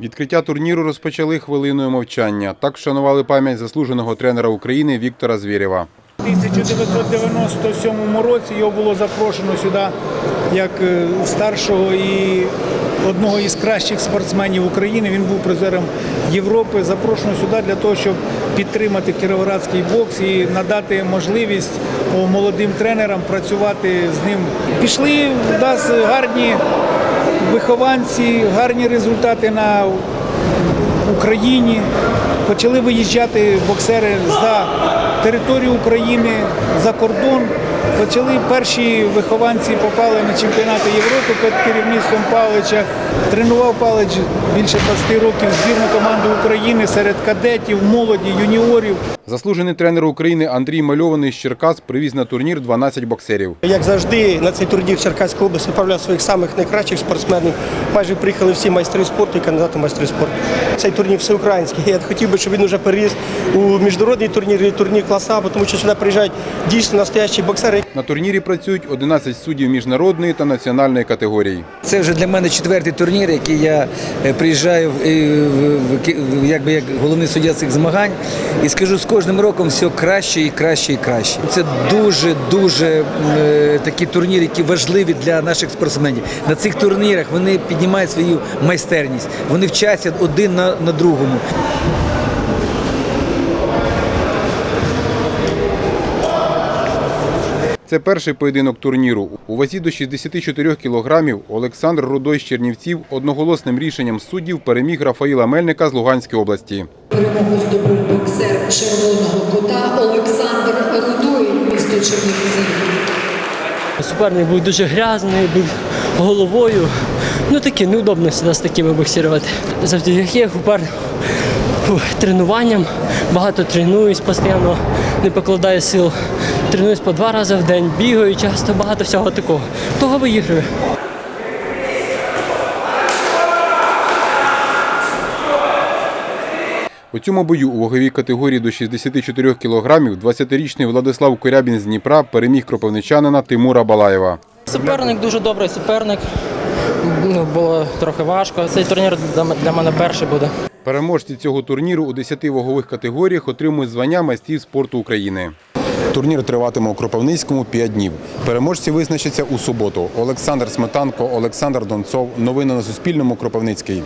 Відкриття турніру розпочали хвилиною мовчання. Так вшанували пам'ять заслуженого тренера України Віктора Звєрєва. У 1997 році його було запрошено сюди як е, старшого і одного із кращих спортсменів України. Він був призером Європи. Запрошено сюди для того, щоб підтримати кіровоградський бокс і надати можливість молодим тренерам працювати з ним. Пішли в нас гарні вихованці, гарні результати на Україні. Почали виїжджати боксери за територію України, за кордон. Почали перші вихованці попали на чемпіонати Європи під керівництвом Павловича. Тренував Павлович більше 20 років збірну команду України серед кадетів, молоді, юніорів. Заслужений тренер України Андрій Мальований з Черкас привіз на турнір 12 боксерів. Як завжди, на цей турнір Черкаської області відправляв своїх самих найкращих спортсменів. Майже приїхали всі майстри спорту і кандидати в майстри спорту. Цей турнір всеукраїнський. Я хотів би, щоб він вже переріс у міжнародний турнір і турнір класа, тому що сюди приїжджають дійсно настоящі боксери. На турнірі працюють 11 суддів міжнародної та національної категорій. Це вже для мене четвертий турнір, який я е, приїжджаю якби як головний суддя цих змагань. І скажу, з кожним роком все краще і краще і краще. Це дуже дуже е, такі турніри, які важливі для наших спортсменів. На цих турнірах вони піднімають свою майстерність, вони вчаться один на, на другому. Це перший поєдинок турніру. У вазі до 64 кілограмів Олександр Рудой з Чернівців одноголосним рішенням суддів переміг Рафаїла Мельника з Луганської області. Перемогу здобув боксер червоного кута Олександр Рудой, місто Чернівці. Суперник був дуже грязний, був головою. Ну таке неудобно сюди з такими боксувати. Завдяки упер фу, тренуванням, багато тренуюсь постійно, не покладаю сил. Тренуюсь по два рази в день, бігаю часто, багато всього такого. Того виіграю. У цьому бою у ваговій категорії до 64 кілограмів 20-річний Владислав Корябін з Дніпра переміг кропивничанина Тимура Балаєва. Суперник дуже добрий суперник. Ну, було трохи важко. Цей турнір для для мене перший буде. Переможці цього турніру у 10 вагових категоріях отримують звання майстрів спорту України. Турнір триватиме у Кропивницькому 5 днів. Переможці визначаться у суботу. Олександр Сметанко, Олександр Донцов. Новини на Суспільному. Кропивницький.